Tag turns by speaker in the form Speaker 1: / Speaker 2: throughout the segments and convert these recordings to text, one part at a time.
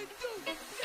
Speaker 1: gotta do?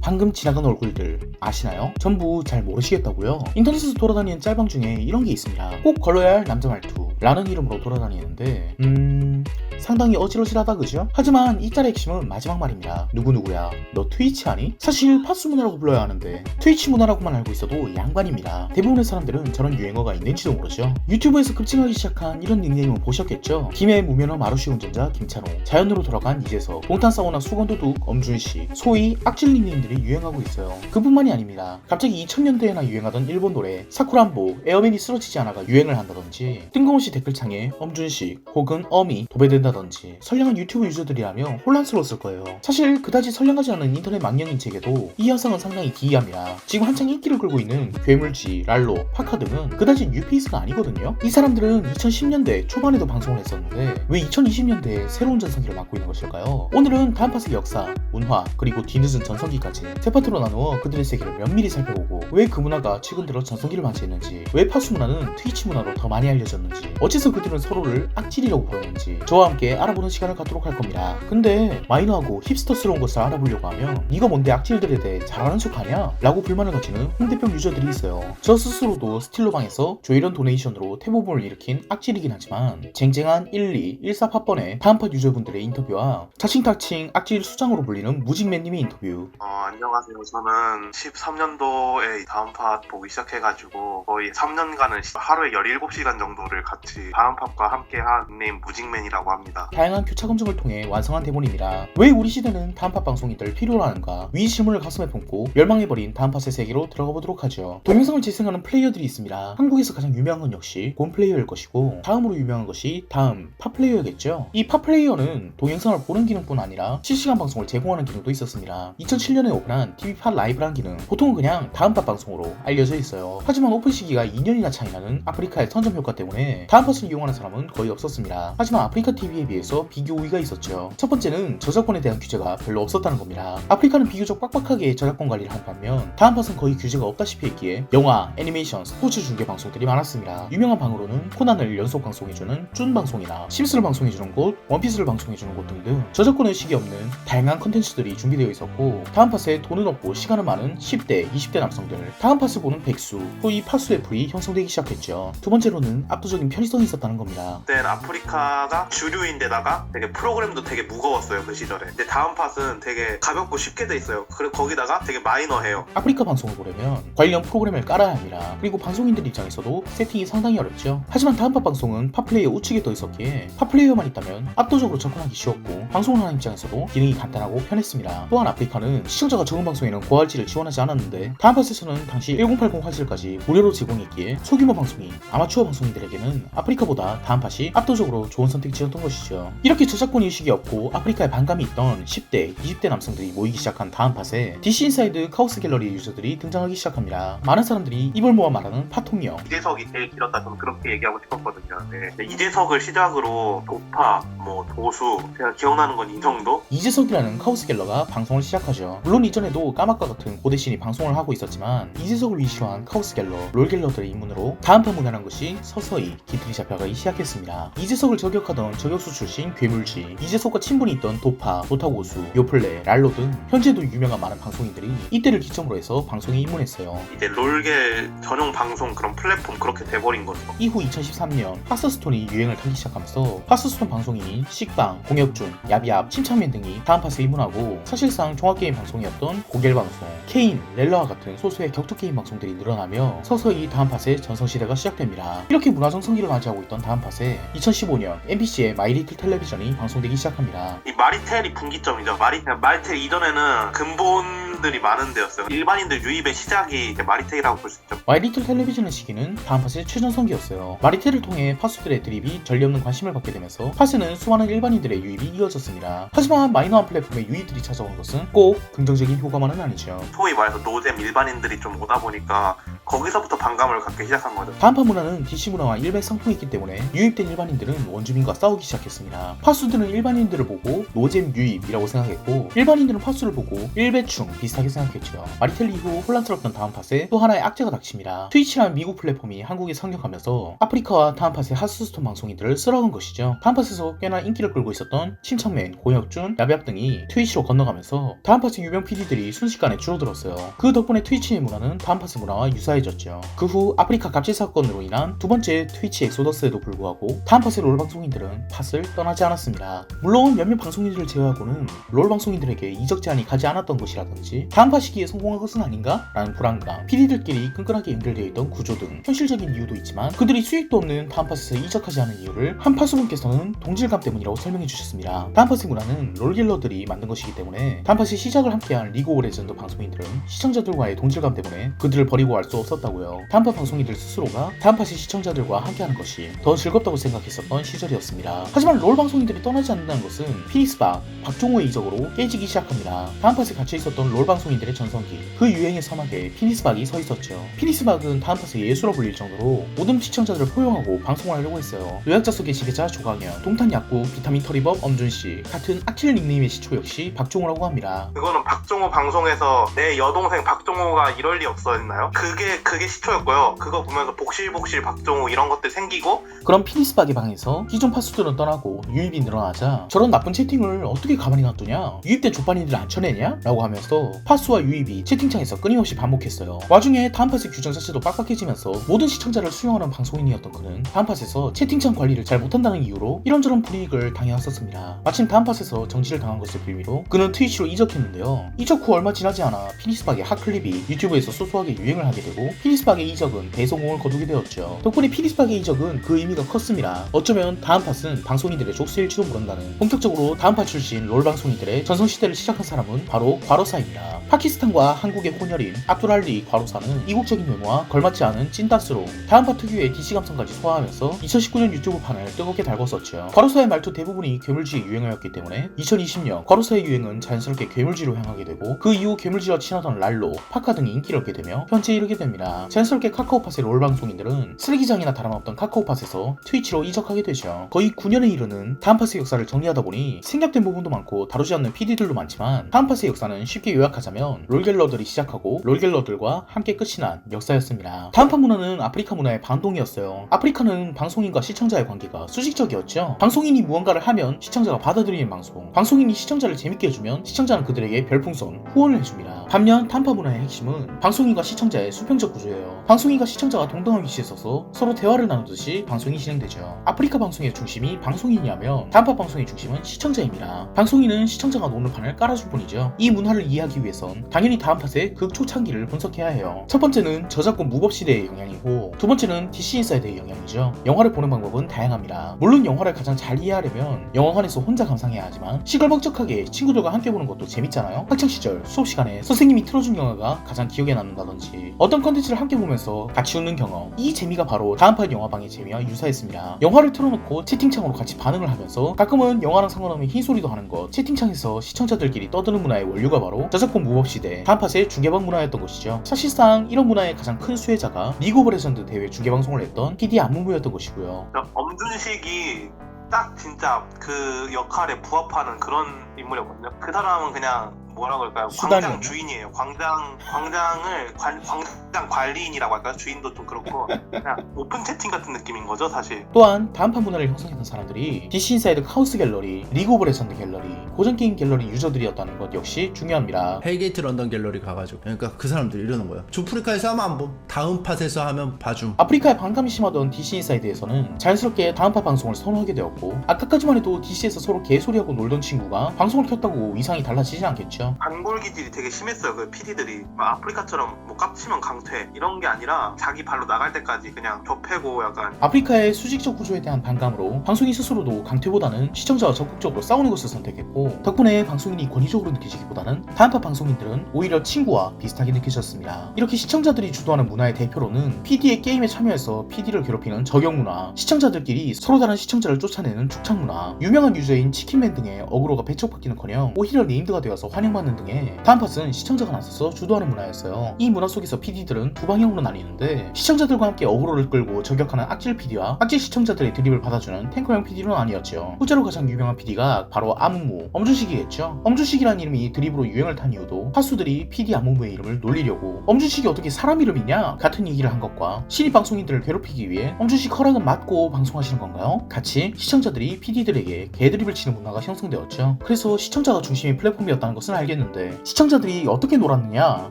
Speaker 1: 방금 지나간 얼굴들 아시나요? 전부 잘 모르시겠다고요? 인터넷에서 돌아다니는 짤방 중에 이런 게 있습니다. 꼭 걸러야 할 남자 말투 라는 이름으로 돌아다니는데 음... 상당히 어질어질하다 그죠? 하지만 이 짤의 핵심은 마지막 말입니다. 누구누구야 너 트위치 하니? 사실 파스 문화라고 불러야 하는데 트위치 문화라고만 알고 있어도 양반입니다. 대부분의 사람들은 저런 유행어가 있는지도 모르죠. 유튜브에서 급증하기 시작한 이런 닉네임을 보셨겠죠? 김해 무면허 마루시 운전자 김찬호 자연으로 돌아간 이재석 동탄 사우나 수건도둑 엄준씨 소위 악질 닉네임 들이 유행하고 있어요. 그뿐만이 아닙니다. 갑자기 2000년대에나 유행하던 일본 노래 사쿠란보 에어맨이 쓰러지지 않아가 유행을 한다든지 뜬금없이 댓글창에 엄준식 혹은 어미 도배된다든지 선량한 유튜브 유저들이라면 혼란스러웠을 거예요. 사실 그다지 선량하지 않은 인터넷 망령인책에도 이 현상은 상당히 기이합니다. 지금 한창 인기를 끌고 있는 괴물지, 랄로, 파카 등은 그다지 뉴페이스가 아니거든요. 이 사람들은 2010년대 초반에도 방송을 했었는데 왜 2020년대에 새로운 전성기를 맞고 있는 것일까요? 오늘은 파스의 역사, 문화, 그리고 뒤늦은 전성기까지 세 파트로 나누어 그들의 세계를 면밀히 살펴보고 왜 그 문화가 최근 들어 전성기를 맞이했는지 왜 파수 문화는 트위치 문화로 더 많이 알려졌는지 어째서 그들은 서로를 악질이라고 보였는지 저와 함께 알아보는 시간을 갖도록 할 겁니다. 근데 마이너하고 힙스터스러운 것을 알아보려고 하면 네가 뭔데 악질들에 대해 잘 아는 척하냐? 라고 불만을 가지는 홍대병 유저들이 있어요. 저 스스로도 스틸러방에서 조이런 도네이션으로 태보본을 일으킨 악질이긴 하지만 쟁쟁한 1, 2, 1, 4 팟번의 다음 팟 유저분들의 인터뷰와 자칭타칭 악질 수장으로 불리는 무직맨님의 인터뷰
Speaker 2: 어, 안녕하세요. 저는 13년도에 다음팟 보기 시작해가지고 거의 3년간은 하루에 17시간 정도를 같이 다음팟과 함께한 닉네임 무직맨이라고 합니다.
Speaker 1: 다양한 교차 검증을 통해 완성한 대본입니다. 왜 우리 시대는 다음팟 방송이 늘 필요로 하는가? 위 질문을 가슴에 품고 멸망해버린 다음팟의 세계로 들어가 보도록 하죠. 동영상을 재생하는 플레이어들이 있습니다. 한국에서 가장 유명한 건 역시 곰 플레이어일 것이고 다음으로 유명한 것이 다음 팟 플레이어겠죠. 이 팟 플레이어는 동영상을 보는 기능뿐 아니라 실시간 방송을 제공하는 기능도 있었습니다. 2007년에 오픈한 TV팟 라이브란 기능 보통은 그냥 다음팟 방송으로 알려져 있어요. 하지만 오픈 시기가 2년이나 차이 나는 아프리카의 선점 효과 때문에 다음팟을 이용하는 사람은 거의 없었습니다. 하지만 아프리카 TV에 비해서 비교 우위가 있었죠. 첫 번째는 저작권에 대한 규제가 별로 없었다는 겁니다. 아프리카는 비교적 빡빡하게 저작권 관리를 한 반면 다음팟은 거의 규제가 없다시피 했기에 영화, 애니메이션, 스포츠 중계 방송들이 많았습니다. 유명한 방으로는 코난을 연속 방송해주는 쭌 방송이나 심스를 방송해주는 곳, 원피스를 방송해주는 곳 등등 저작권 의식이 없는 다양한 컨텐츠들이 준비되어 있었고 다음 팟에 돈은 없고 시간은 많은 10대, 20대 남성들 다음 팟을 보는 백수, 소위 파수 애플이 형성되기 시작했죠. 두 번째로는 압도적인 편의성이 있었다는 겁니다.
Speaker 2: 그때는 아프리카가 주류인데다가 되게 프로그램도 되게 무거웠어요 그 시절에. 근데 다음 팟은 되게 가볍고 쉽게 돼 있어요. 그리고 거기다가 되게 마이너해요.
Speaker 1: 아프리카 방송을 보려면 관련 프로그램을 깔아야 합니다. 그리고 방송인들 입장에서도 세팅이 상당히 어렵죠. 하지만 다음 팟 방송은 팟플레이어 우측에 떠 있었기에 팟플레이어만 있다면 압도적으로 접근하기 쉬웠고 방송을 하는 입장에서도 기능이 간단하고 편했습니다. 또한 아프리카는 시청자가 적은 방송에는 고화질을 지원하지 않았는데 다음팟에서는 당시 1080 화질까지 무료로 제공했기에 소규모 방송인, 아마추어 방송인들에게는 아프리카보다 다음팟이 압도적으로 좋은 선택지였던 것이죠. 이렇게 저작권 의식이 없고 아프리카에 반감이 있던 10대, 20대 남성들이 모이기 시작한 다음팟에 DC 인사이드 카오스 갤러리 유저들이 등장하기 시작합니다. 많은 사람들이 입을 모아 말하는 팟통이요.
Speaker 2: 이재석이 제일 길었다 저는 그렇게 얘기하고 싶었거든요. 네. 이재석을 시작으로 도파, 뭐 도수, 제가 기억나는 건 이 정도?
Speaker 1: 이재석이라는 카오스 갤러가 방송을 시작하죠. 물론 이전에도 까막과 같은 고대신이 방송을 하고 있었지만 이재석을 위시로 한 카오스 갤러, 롤 갤러들의 입문으로 다음 판 문화라는 것이 서서히 기틀이 잡혀가기 시작했습니다. 이재석을 저격하던 저격수 출신 괴물지, 이재석과 친분이 있던 도파, 도타고수, 요플레, 랄로 등 현재도 유명한 많은 방송인들이 이때를 기점으로 해서 방송에 입문했어요.
Speaker 2: 이제 롤겔 전용 방송 그런 플랫폼 그렇게 돼버린 거죠.
Speaker 1: 이후 2013년 파스스톤이 유행을 타기 시작하면서 파스스톤 방송인인 식빵, 공혁준, 야비압, 침착맨 등이 다음 파스에 입문하고 사실상 종합게임 방송 이었던 고겔 방송, 케인, 렐러와 같은 소수의 격투 게임 방송들이 늘어나며 서서히 다음 팟의 전성시대가 시작됩니다. 이렇게 문화정성기를 맞이하고 있던 다음 팟에 2015년 MBC의 마이리틀 텔레비전이 방송되기 시작합니다.
Speaker 2: 이 마리텔이 분기점이죠. 마리, 마리텔 이전에는 근본 들이 많은 데였어요. 일반인들 유입의 시작이 마리텔이라고 볼 수 있죠.
Speaker 1: 마이리틀 텔레비전의 시기는 다음 팟의 최전성기였어요. 마리텔을 통해 파수들의 드립이 전례 없는 관심을 받게 되면서 팟에는 수많은 일반인들의 유입이 이어졌습니다. 하지만 마이너한 플랫폼의 유입들이 찾아온 것은 꼭 긍정적인 효과만은 아니죠.
Speaker 2: 소위 말해서 노잼 일반인들이 좀 오다 보니까 거기서부터 반감을 갖기 시작한 거죠.
Speaker 1: 다음파 문화는 DC 문화와 일맥상통했기 때문에 유입된 일반인들은 원주민과 싸우기 시작했습니다. 파수들은 일반인들을 보고 노잼 유입이라고 생각했고 일반인들은 파수를 보고 일배충 비 슷하게 생각했죠. 마리텔 이후 혼란스럽던 다음 팟에 또 하나의 악재가 닥칩니다. 트위치라는 미국 플랫폼이 한국에 상륙하면서 아프리카와 다음 팟의 하스스톤 방송인들을 쓸어간 것이죠. 다음 팟에서 꽤나 인기를 끌고 있었던 침착맨, 고혁준, 야비압 등이 트위치로 건너가면서 다음 팟의 유명 PD들이 순식간에 줄어들었어요. 그 덕분에 트위치의 문화는 다음 팟의 문화와 유사해졌죠. 그 후 아프리카 갑질 사건으로 인한 두 번째 트위치 엑소더스에도 불구하고 다음 팟의 롤 방송인들은 팟을 떠나지 않았습니다. 물론 몇몇 방송인들을 제외하고는 롤 방송인들에게 이적 제한이 가지 않았던 것이라든지 다음 팟 시기에 성공한 것은 아닌가? 라는 불안감, PD들끼리 끈끈하게 연결되어 있던 구조 등 현실적인 이유도 있지만 그들이 수익도 없는 다음 팟에서 이적하지 않은 이유를 한 파수분께서는 동질감 때문이라고 설명해 주셨습니다. 다음 팟의 문화는 롤길러들이 만든 것이기 때문에 다음 팟의 시작을 함께한 리그 오브 레전드 방송인들은 시청자들과의 동질감 때문에 그들을 버리고 갈수 없었다고요. 다음 팟 방송인들 스스로가 다음 팟의 시청자들과 함께하는 것이 더 즐겁다고 생각했었던 시절이었습니다. 하지만 롤 방송인들이 떠나지 않는다는 것은 피닉스박, 박종호의 이적으로 깨지기 시작합니다. 다음 팟에 갇혀 있었던 롤 방송인들의 전성기, 그 유행의 서막에 피닉스박이 서 있었죠. 피닉스박은 다음 팟의 예수로 불릴 정도로 모든 시청자들을 포용하고 방송을 하려고 했어요. 요약자 속의 지배자 조강현, 동탄 약구, 비타민 터리법 엄준씨 같은 악질 닉네임의 시초 역시 박종호라고 합니다.
Speaker 2: 그거는 박종호 방송에서 내 여동생 박종호가 이럴 리 없어 했나요? 그게 그게 시초였고요. 그거 보면서 복실복실 박종호 이런 것들 생기고
Speaker 1: 그럼 피니스박의 방에서 기존 파수들은 떠나고 유입이 늘어나자 저런 나쁜 채팅을 어떻게 가만히 놔두냐? 유입된 족반이들 안 쳐내냐? 라고 하면서 파수와 유입이 채팅창에서 끊임없이 반복했어요. 와중에 다음팟의 규정 자체도 빡빡해지면서 모든 시청자를 수용하는 방송인이었던 그는 다음팟에서 채팅창 관리를 잘 못한다는 이유로 이런저런 불이익을 당해왔었습니다. 마침 다음팟에서 정지를 당한 것을 빌미로 그는 트위치로 이적했는데요. 이적 후 얼마 지나지 않아 피니스박의 핫클립이 유튜브에서 소소하게 유행을 하게 되고 피니스박의 이적은 대성공을 거두게 되었죠. 덕분에 피니스박의 이적은 그 의미가 컸습니다. 어쩌면 다음 팟은 방송인들의 족쇄일지도 모른다는 본격적으로 다음 팟 출신 롤 방송인들의 전성시대를 시작한 사람은 바로 과로사입니다. 파키스탄과 한국의 혼혈인 압두랄리 과로사는 이국적인 외모와 걸맞지 않은 찐따스로 다음 팟 특유의 DC 감성까지 소화하면서 2019년 유튜브판을 뜨겁게 달궜었죠. 과로사의 말투 대부분이 괴물지의 유행어였기 때문에 2020년 과로사의 유행은 자연스럽게 괴물지로 향하게 되고 그 이후 괴물지와 친하던 랄로, 파카 등이 인기를 얻게 되며 현재 이르게 됩니다. 자연스럽게 카카오팟의 롤 방송인들은 쓰레기장이나 다름없던 카카오팟에서 트위치로 이적하게 되죠. 거의 9년에 이르는 다음팟의 역사를 정리하다 보니 생략된 부분도 많고 다루지 않는 PD들도 많지만 다음팟의 역사는 쉽게 요약 하자면 롤갤러들이 시작하고 롤갤러들과 함께 끝이 난 역사였습니다. 다음팟 문화는 아프리카 문화의 반동이었어요. 아프리카는 방송인과 시청자의 관계가 수직적이었죠. 방송인이 무언가를 하면 시청자가 받아들이는 방송, 방송인이 시청자를 재밌게 해주면 시청자는 그들에게 별풍선, 후원을 해줍니다. 반면 단파 문화의 핵심은 방송인과 시청자의 수평적 구조예요. 방송인과 시청자가 동등한 위치에 서서 서로 대화를 나누듯이 방송이 진행되죠. 아프리카 방송의 중심이 방송인이라면 단파 방송의 중심은 시청자입니다. 방송인은 시청자가 노는 판을 깔아줄 뿐이죠. 이 문화를 이해하기 위해선 당연히 다음 팟의 극초창기를 분석해야 해요. 첫 번째는 저작권 무법 시대의 영향이고 두 번째는 DC 인사이드의 영향이죠. 영화를 보는 방법은 다양합니다. 물론 영화를 가장 잘 이해하려면 영화관에서 혼자 감상해야 하지만 시끌벅적하게 친구들과 함께 보는 것도 재밌잖아요. 학창 시절 수업 시간에 선생님이 틀어준 영화가 가장 기억에 남는다든지 어떤 컨텐츠를 함께 보면서 같이 웃는 경험 이 재미가 바로 다음판 영화방의 재미와 유사했습니다. 영화를 틀어놓고 채팅창으로 같이 반응을 하면서 가끔은 영화랑 상관없는 흰소리도 하는 것 채팅창에서 시청자들끼리 떠드는 문화의 원류가 바로 저작 권 무법 시대 다음팟의 중계방 문화였던 것이죠. 사실상 이런 문화의 가장 큰 수혜자가 리그 오브 레전드 대회 중계방송을 했던 PD 안무무였던 것이고요.
Speaker 2: 엄준식이 딱 진짜 그 역할에 부합하는 그런 인물이었거든요. 그 사람은 그냥 뭐라 그럴까요?
Speaker 1: 수단이었나?
Speaker 2: 광장 주인이에요. 광장 광장을 관, 광장 관리인이라고 할까요? 주인도 좀 그렇고 그냥 오픈 채팅 같은 느낌인 거죠, 사실.
Speaker 1: 또한 다음판 문화를 형성했던 사람들이 DC 인사이드 카오스 갤러리, 리그 오브 레전드 갤러리, 고전 게임 갤러리 유저들이었다는 것 역시 중요합니다.
Speaker 3: 헬게이트 런던 갤러리 가가지고 그러니까 그 사람들이 이러는 거예요 주프리카에서 하면 안 봄, 다음 팟에서 하면 봐줌
Speaker 1: 아프리카에 반감이 심하던 DC 인사이드에서는 자연스럽게 다음파 방송을 선호하게 되었고 아까까지만 해도 DC에서 서로 개소리하고 놀던 친구가 방송 을 켰다고 위상이 달라지지 않겠죠.
Speaker 2: 반골 기질이 되게 심했어요. 그 PD들이 막 아프리카처럼 뭐 깝치면 강퇴 이런 게 아니라 자기 발로 나갈 때까지 그냥 좁혀고 약간
Speaker 1: 아프리카의 수직적 구조에 대한 반감으로 방송인 스스로도 강퇴보다는 시청자와 적극적으로 싸우는 것을 선택했고 덕분에 방송인이 권위적으로 느껴지기보다는 다음파 방송인들은 오히려 친구와 비슷하게 느껴졌습니다. 이렇게 시청자들이 주도하는 문화의 대표로는 PD의 게임에 참여해서 PD를 괴롭히는 저격 문화, 시청자들끼리 서로 다른 시청자를 쫓아내는 축착 문화, 유명한 유저인 치킨맨 등의 어그로가 배척 지적받기는커녕 오히려 네임드가 되어서 환영받는 등의 다음팟은 시청자가 나서서 주도하는 문화였어요. 이 문화 속에서 PD들은 두 방향으로 나뉘는데 시청자들과 함께 어그로를 끌고 저격하는 악질 PD와 악질 시청자들의 드립을 받아주는 탱커형 PD로 나뉘었죠. 후자로 가장 유명한 PD가 바로 아무무 엄준식이겠죠. 엄준식이라는 이름이 드립으로 유행을 탄 이유도 파수들이 PD 아무무의 이름을 놀리려고 엄준식이 어떻게 사람 이름이냐 같은 얘기를 한 것과 신입 방송인들을 괴롭히기 위해 엄준식 허락은 맞고 방송하시는 건가요? 같이 시청자들이 PD들에게 개드립을 치는 문화가 형성되었죠. 그래서 시청자가 중심의 플랫폼이었다는 것은 알겠는데 시청자들이 어떻게 놀았느냐?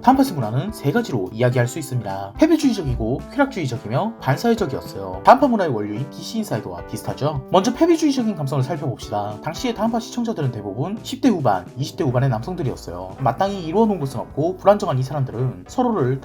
Speaker 1: 단파스 문화는 세 가지로 이야기할 수 있습니다. 패배주의적이고 쾌락주의적이며 반사회적이었어요. 단파 문화의 원류인 DC 인사이드와 비슷하죠. 먼저 패배주의적인 감성을 살펴봅시다. 당시의 단파 시청자들은 대부분 10대 후반, 20대 후반의 남성들이었어요. 마땅히 이루어놓은 것은 없고 불안정한 이 사람들은 서로를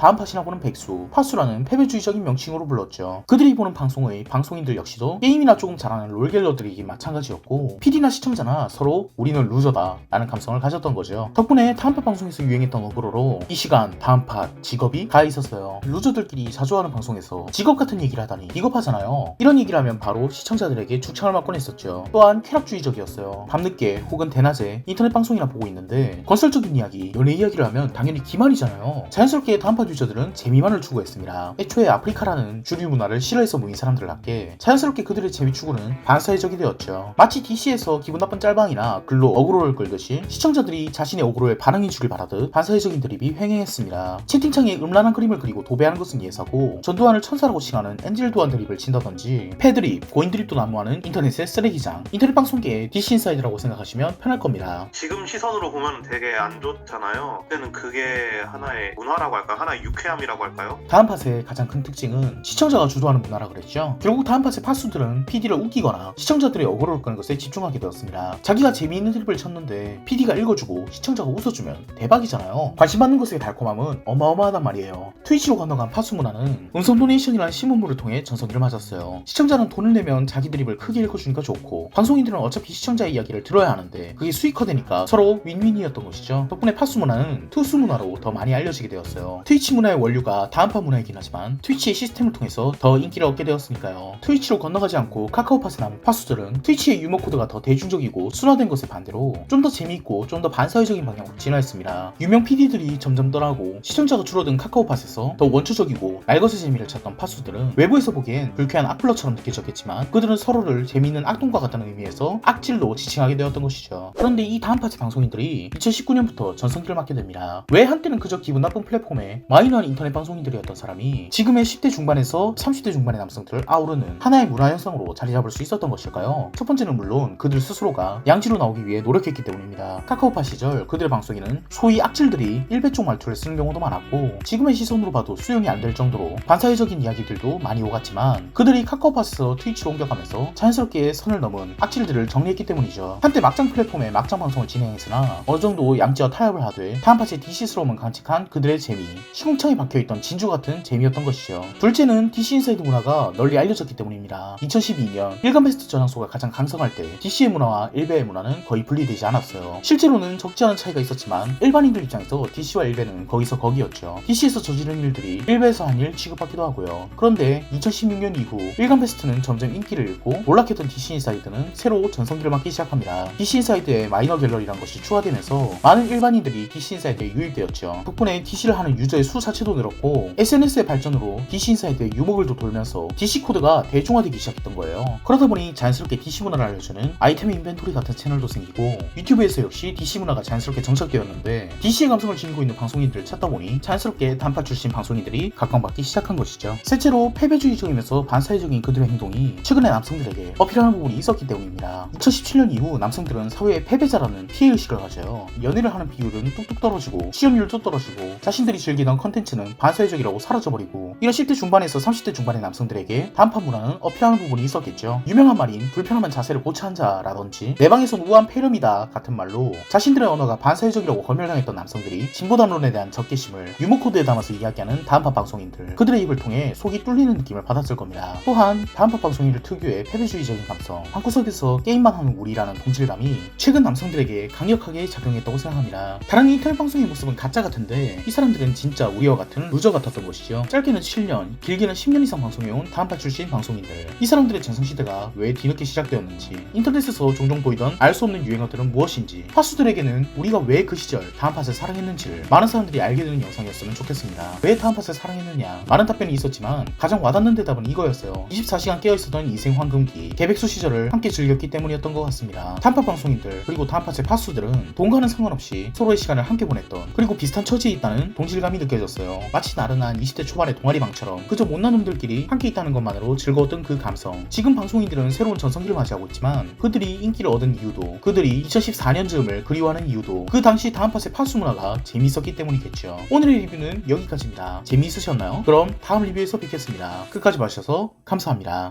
Speaker 1: 보는 백수, 파수라는 패배주의적인 명칭으로 불렀죠. 그들이 보는 방송의 방송인들 역시도 게임이나 조금 잘하는 롤갤러들이기 마찬가지였고 PD나 시청자나 서로 우리는 루저다 라는 감성을 가졌던 거죠. 덕분에 다음팟 방송에서 유행했던 어그로로 이 시간 다음팟 직업이 가 있었어요. 루저들끼리 자주 하는 방송에서 직업 같은 얘기를 하다니 비겁하잖아요. 이런 얘기를 하면 바로 시청자들에게 주창을 맞곤 했었죠. 또한 쾌락주의적이었어요. 밤늦게 혹은 대낮에 인터넷 방송이나 보고 있는데 건설적인 이야기, 연애 이야기를 하면 당연히 기만이잖아요. 자연스럽게 다음팟 유저들은 재미만을 추구했습니다. 애초에 아프리카라는 주류 문화를 싫어해서 모인 사람들답게 자연스럽게 그들의 재미 추구는 반사회적이 되었죠. 마치 DC에서 기분 나쁜 짤방이나 글로 어그로를 끌듯이 시청자들이 자신의 어그로에 반응해주길 바라듯 반사회적인 드립이 횡행했습니다. 채팅창에 음란한 그림을 그리고 도배하는 것은 예사고 전두환을 천사라고 칭하는 엔젤 도안 드립을 친다든지 패드립, 고인 드립도 난무하는 인터넷의 쓰레기장, 인터넷 방송계의 DC 인사이드라고 생각하시면 편할 겁니다.
Speaker 2: 지금 시선으로 보면 되게 안 좋잖아요. 그때는 그게 하나의 문화라고 할까? 하나의 유쾌함이라고 할까요?
Speaker 1: 다음 팟의 가장 큰 특징은 시청자가 주도하는 문화라 그랬죠. 결국 다음 팟의 파수들은 PD를 웃기거나 시청자들의 어그로를 끄는 것에 집중하게 되었습니다. 자기가 재미있는 드립을 쳤는데 PD가 읽어주고 시청자가 웃어주면 대박이잖아요. 관심 받는 것의 달콤함은 어마어마하단 말이에요. 트위치로 건너간 파수 문화는 음성 도네이션이라는 신문물을 통해 전성기를 맞았어요. 시청자는 돈을 내면 자기 드립을 크게 읽어주니까 좋고 방송인들은 어차피 시청자의 이야기를 들어야 하는데 그게 수익화되니까 서로 윈윈이었던 것이죠. 덕분에 파수 문화는 투수 문화로 더 많이 알려지게 되었어요. 트위치 문화의 원류가 다음파 문화이긴 하지만 트위치의 시스템을 통해서 더 인기를 얻게 되었으니까요. 트위치로 건너가지 않고 카카오팟에 남은 파수들은 트위치의 유머 코드가 더 대중적이고 순화된 것에 반대로 좀 더 재미있고 좀 더 반사회적인 방향으로 진화했습니다. 유명 PD들이 점점 떠나고 시청자가 줄어든 카카오팟에서 더 원초적이고 날것의 재미를 찾던 파수들은 외부에서 보기엔 불쾌한 악플러처럼 느껴졌겠지만 그들은 서로를 재미있는 악동과 같다는 의미에서 악질로 지칭하게 되었던 것이죠. 그런데 이 다음 파트 방송인들이 2019년부터 전성기를 맞게 됩니다. 왜 한때는 그저 기분 나쁜 플랫폼에 마이너한 인터넷 방송인들이었던 사람이 지금의 10대 중반에서 30대 중반의 남성들을 아우르는 하나의 문화 현상으로 자리 잡을 수 있었던 것일까요? 첫 번째는 물론 그들 스스로가 양지로 나오기 위해 노력 했기 때문입니다. 카카오팟 시절 그들의 방송에는 소위 악질들이 일배쪽 말투를 쓰는 경우도 많았고 지금의 시선으로 봐도 수용이 안 될 정도로 반사회적인 이야기들도 많이 오갔지만 그들이 카카오팟에서 트위치로 옮겨가면서 자연스럽게 선을 넘은 악질들을 정리했기 때문이죠. 한때 막장 플랫폼에 막장 방송을 진행했으나 어느 정도 양지와 타협을 하되 다음팟의 DC스러움은 간직한 그들의 재미, 시궁창에 박혀있던 진주 같은 재미였던 것이죠. 둘째는 DC 인사이드 문화가 널리 알려졌기 때문입니다. 2012년 일간 베스트 저장소가 가장 강성할 때 DC의 문화와 일베의 문화는 거의 분리 되지 않았어요. 실제로는 적지 않은 차이가 있었지만 일반인들 입장에서 DC와 일베는 거기서 거기였죠. DC에서 저지른 일들이 일베에서 한 일 취급받기도 하고요. 그런데 2016년 이후 일간 베스트는 점점 인기를 잃고 몰락했던 DC 인사이드는 새로 전성기를 맞기 시작합니다. DC 인사이드에 마이너 갤러리란 것이 추가되면서 많은 일반인들이 DC 인사이드에 유입되었죠. 덕분에 DC를 하는 유저의 수 자체도 늘었고 SNS의 발전으로 DC 인사이드의 유목을 도 돌면서 DC 코드가 대중화되기 시작했던 거예요. 그러다 보니 자연스럽게 DC 문화를 알려주는 아이템 인벤토리 같은 채널도 생기고 유튜브에서 역시 DC 문화가 자연스럽게 정착되었는데 DC의 감성을 지니고 있는 방송인들을 찾다 보니 자연스럽게 단파 출신 방송인들이 각광받기 시작한 것이죠. 셋째로 패배주의적이면서 반사회적인 그들의 행동이 최근에 남성들에게 어필하는 부분이 있었기 때문입니다. 2017년 이후 남성들은 사회의 패배자라는 피해의식을 가져요. 연애를 하는 비율은 뚝뚝 떨어지고 시험률도 떨어지고 자신들이 즐기던 컨텐츠는 반사회적이라고 사라져버리고 이런 10대 중반에서 30대 중반의 남성들에게 단파 문화는 어필하는 부분이 있었겠죠. 유명한 말인 불편하면 자세를 고쳐 앉아라든지 내 방에선 우한 폐렴이 다 같은 말로 자신들의 언어가 반사회적이라고 검열당했던 남성들이 진보담론에 대한 적개심을 유머코드에 담아서 이야기하는 다음파 방송인들 그들의 입을 통해 속이 뚫리는 느낌을 받았을 겁니다. 또한 다음파 방송인들 특유의 패배주의적인 감성 한구석에서 게임만 하는 우리라는 동질감이 최근 남성들에게 강력하게 작용했다고 생각합니다. 다른 인터넷 방송의 모습은 가짜 같은데 이 사람들은 진짜 우리와 같은 루저 같았던 것이죠. 짧게는 7년, 길게는 10년 이상 방송해온 다음파 출신 방송인들 이 사람들의 전성시대가 왜 뒤늦게 시작되었는지 인터넷에서 종종 보이던 알 수 없는 유행을 것들은 무엇인지 파수들에게는 우리가 왜 그 시절 다음팟을 사랑했는지를 많은 사람들이 알게 되는 영상이었으면 좋겠습니다. 왜 다음팟을 사랑했느냐? 많은 답변이 있었지만 가장 와닿는 대답은 이거였어요. 24시간 깨어있었던 인생 황금기 개백수 시절을 함께 즐겼기 때문이었던 것 같습니다. 다음팟 방송인들 그리고 다음팟의 파수들은 돈과는 상관없이 서로의 시간을 함께 보냈던 그리고 비슷한 처지에 있다는 동질감이 느껴졌어요. 마치 나른한 20대 초반의 동아리방처럼 그저 못난 놈들끼리 함께 있다는 것만으로 즐거웠던 그 감성. 지금 방송인들은 새로운 전성기를 맞이하고 있지만 그들이 인기를 얻은 이유도 그 들이 2014년 즈음을 그리워하는 이유도 그 당시 다음팟의 파수 문화가 재미있었기 때문이겠죠. 오늘의 리뷰는 여기까지입니다. 재미있으셨나요? 그럼 다음 리뷰에서 뵙겠습니다. 끝까지 봐주셔서 감사합니다.